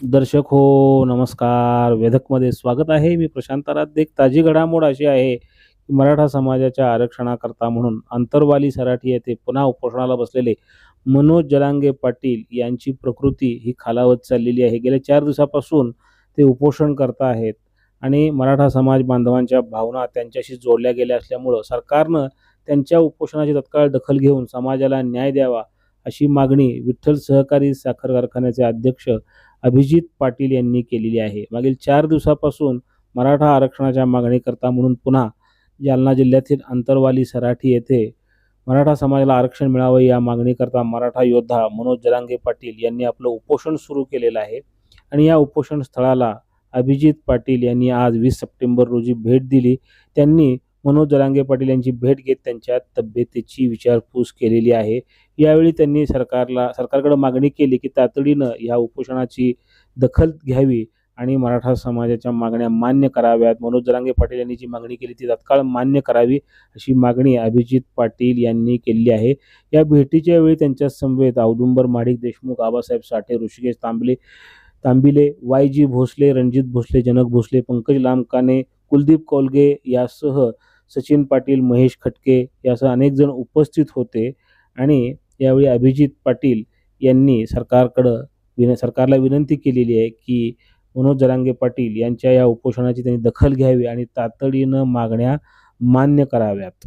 दर्शक हो नमस्कार. वेधकमध्ये स्वागत आहे. मी प्रशांत आराध्य एक ताजी घडामोड अशी आहे की मराठा समाजाच्या आरक्षणाकरता म्हणून अंतरवाली सराठी येथे पुन्हा उपोषणाला बसलेले मनोज जलांगे पाटील यांची प्रकृती ही खालावत चाललेली आहे. गेल्या चार दिवसापासून ते उपोषण करता आहेत आणि मराठा समाज बांधवांच्या भावना त्यांच्याशी जोडल्या गेल्या असल्यामुळं सरकारनं त्यांच्या उपोषणाची तत्काळ दखल घेऊन समाजाला न्याय द्यावा अशी मागणी विठ्ठल सहकारी साखर कारखान्याचे अध्यक्ष अभिजित पाटील यांनी केलेली आहे. मागील चार दिवसापासून मराठा आरक्षणाच्या मागणीकरता म्हणून पुन्हा जालना जिल्ह्यातील अंतरवाली सराठी येथे मराठा समाजाला आरक्षण मिळावं या मागणीकरता मराठा योद्धा मनोज जरांगे पाटील यांनी आपलं उपोषण सुरू केलेलं आहे. आणि या उपोषण स्थळाला अभिजित पाटील यांनी आज वीस सप्टेंबर रोजी भेट दिली. त्यांनी मनोज जरांगे पाटील यांची भेट घेत त्यांच्या तब्येतीची विचारपूस केलेली आहे. यावेळी त्यांनी सरकारला सरकारकडे मागणी केली की तातडीनं ह्या उपोषणाची दखल घ्यावी आणि मराठा समाजाच्या मागण्या मान्य कराव्यात. मनोज जरांगे पाटील यांनी जी मागणी केली ती तत्काळ मान्य करावी अशी मागणी अभिजित पाटील यांनी केली आहे. या भेटीच्या वेळी त्यांच्या समवेत औदुंबर माडिक देशमुख आबासाहेब साठे ऋषिकेश तांबले तांबिले वाय जी भोसले रणजित भोसले जनक भोसले पंकज लामकाने कुलदीप कोलगे यासह सचिन पाटील महेश खटके यासह अनेक जण उपस्थित होते आणि यावेळी अभिजित पाटील यांनी सरकारकडं विन सरकारला विनंती केलेली आहे की मनोज जरांगे पाटील यांच्या या उपोषणाची त्यांनी दखल घ्यावी आणि तातडीनं मागण्या मान्य कराव्यात.